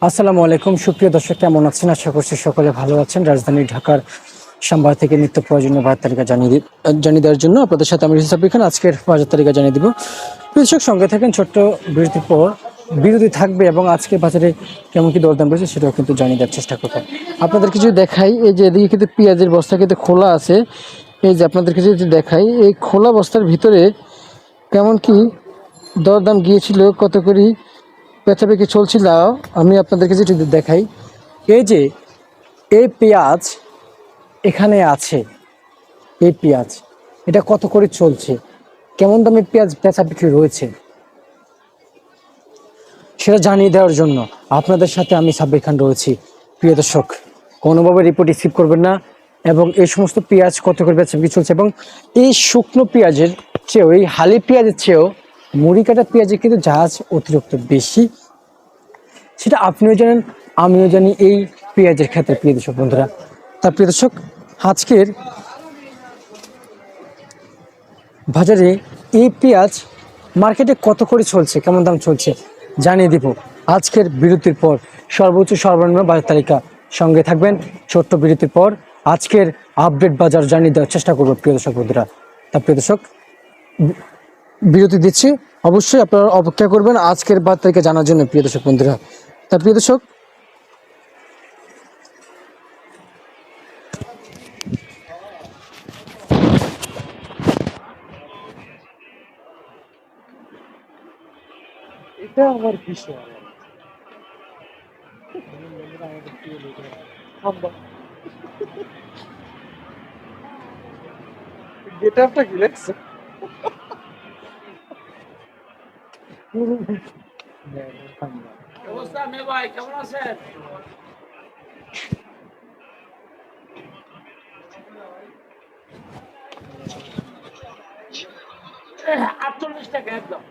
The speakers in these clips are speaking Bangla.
আসসালামু আলাইকুম। সুপ্রিয় দর্শক, কেমন আছেন? আশা করছি সকলে ভালো আছেন। রাজধানী ঢাকার সাম্বার থেকে নিত্য প্রয়োজনীয় বাজার তালিকা জানিয়ে দি- জানিয়ে দেওয়ার জন্য আপনাদের সাথে আমি হিসাব খান। আজকের বাজার তালিকা জানিয়ে দিব। কৃষক সঙ্গে থাকেন ছোট্ট বিরতির পর। বিরতি থাকবে এবং আজকে বাজারে কেমন কি দরদাম রয়েছে সেটাও কিন্তু জানিয়ে দেওয়ার চেষ্টা করব। আপনাদের কিছু দেখাই, এই যে এদিকে কিন্তু পেঁয়াজের বস্তা কিন্তু খোলা আছে। এই যে আপনাদেরকে যদি দেখাই, এই খোলা বস্তার ভিতরে কেমন কি দরদাম গিয়েছিল, কত করি বেচাবেচি চলছিল, আমি আপনাদেরকে যেটি দেখাই, এই যে, এই পেঁয়াজ এখানে আছে, এই পেঁয়াজ, এটা কত করে চলছে? কেমন দামে পেঁয়াজ বেচা বিক্রি রয়েছে? সেটা জানিয়ে দেওয়ার জন্য আপনাদের সাথে আমি সাব্বির খান রয়েছি। প্রিয় দর্শক, কোনোভাবে রিপোর্ট রিসিভ করবেন না এবং এই সমস্ত পেঁয়াজ কত করে বেচা চলছে এবং এই শুকনো পেঁয়াজের চেয়েও, এই হালি পেঁয়াজের চেয়েও মুড়ি কাটা পেঁয়াজের কিন্তু জাহাজ অতিরিক্ত বেশি। সেটা আপনিও জানেন, আমিও জানি এই পেঁয়াজের ক্ষেত্রে প্রিয় দর্শক বন্ধুরা। তা প্রিয় দর্শক, আজকের বাজারে এই পেঁয়াজ মার্কেটে কত করে চলছে, কেমন দাম চলছে জানিয়ে দিব। আজকের বিরতির পর সর্বোচ্চ সর্বনিম্ন বাজার তালিকা সঙ্গে থাকবেন। ছোট্ট বিরতির পর আজকের আপডেট বাজার জানিয়ে দেওয়ার চেষ্টা করব প্রিয় দর্শক বন্ধুরা। তা প্রিয় দর্শক বিরতি দিচ্ছি। অবশ্যই আপনারা অপেক্ষা করবেন আজকের বাজার তালিকা জানার জন্য, প্রিয় দর্শক বন্ধুরা। তা প্রিয় দর্শক আমার গেট আপটা কি লাগছে? অবস্থা মে ভাই কেমন আছেন আটচল্লিশ টাকা একদম।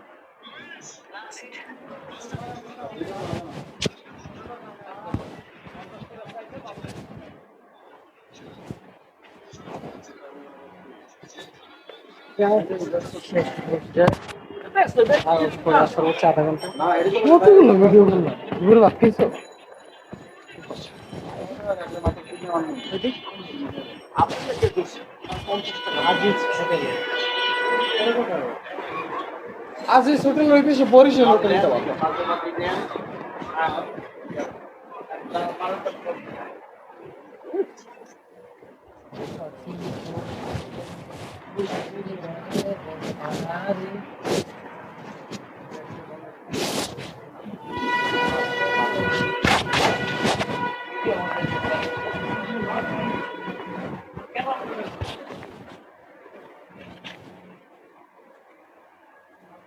সর্বোচ্চ আধা ঘণ্টা কতগুলো টাকা হোটেল পেশে বরিশাল হোটেল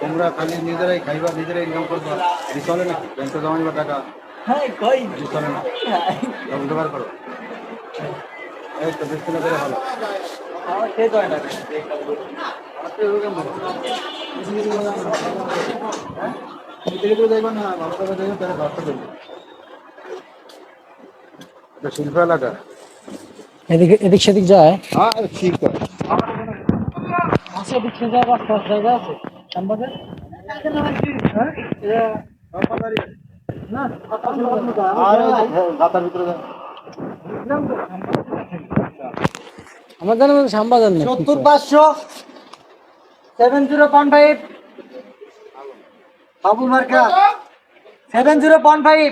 তোমরা খালি নিজেরাই খাইবা নিজেরাই ইনকাম করবা এই চলে না। ব্যাংকে জমাইবা টাকা এই চলে না। জোগাড় করো। এই তো বেশ করে ভালো। না দেখবেন তাহলে ব্যবসা করবে এটা শিল্প এলাকা। এদিকে এদিক সেদিক যায়? হ্যাঁ ঠিক আছে আছে এদিক সেদিক যায় রাস্তা জায়গা আছে? শ্যামবাজার আর গাতার ভিতরে যাও। আমার জানা মতো শ্যামবাজার নেই সত্তর পাঁচশো সেভেন জিরো ওয়ান ফাইভ বাবু মার্কা সেভেন জিরো ওয়ান ফাইভ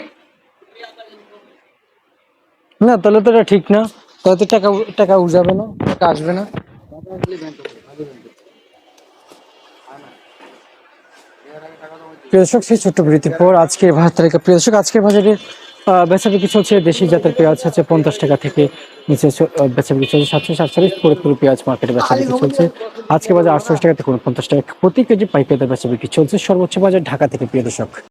না তাহলে তো এটা ঠিক না। তাহলে তো টাকা টাকা উঠাবে না টাকা আসবে না। প্রিয় দর্শক সেই ছোট্ট বিরতির পর আজকের বাজার তালিকা প্রিয় দর্শক আজকের আহ, বেচা বিক্রি চলছে দেশি জাতের পেঁয়াজ আছে পঞ্চাশ টাকা থেকে নিচে বেচা বিক্রি চলছে সাতশো সাতচল্লিশ ফরিদপুর পেঁয়াজ মার্কেটে বেচা বিক্রি চলছে। আজকে বাজার আটশো টাকা থেকে পঞ্চাশ টাকা প্রতি কেজি পাইকারি বেচা বিক্রি চলছে। সর্বোচ্চ বাজার ঢাকা থেকে প্রিয় দর্শক।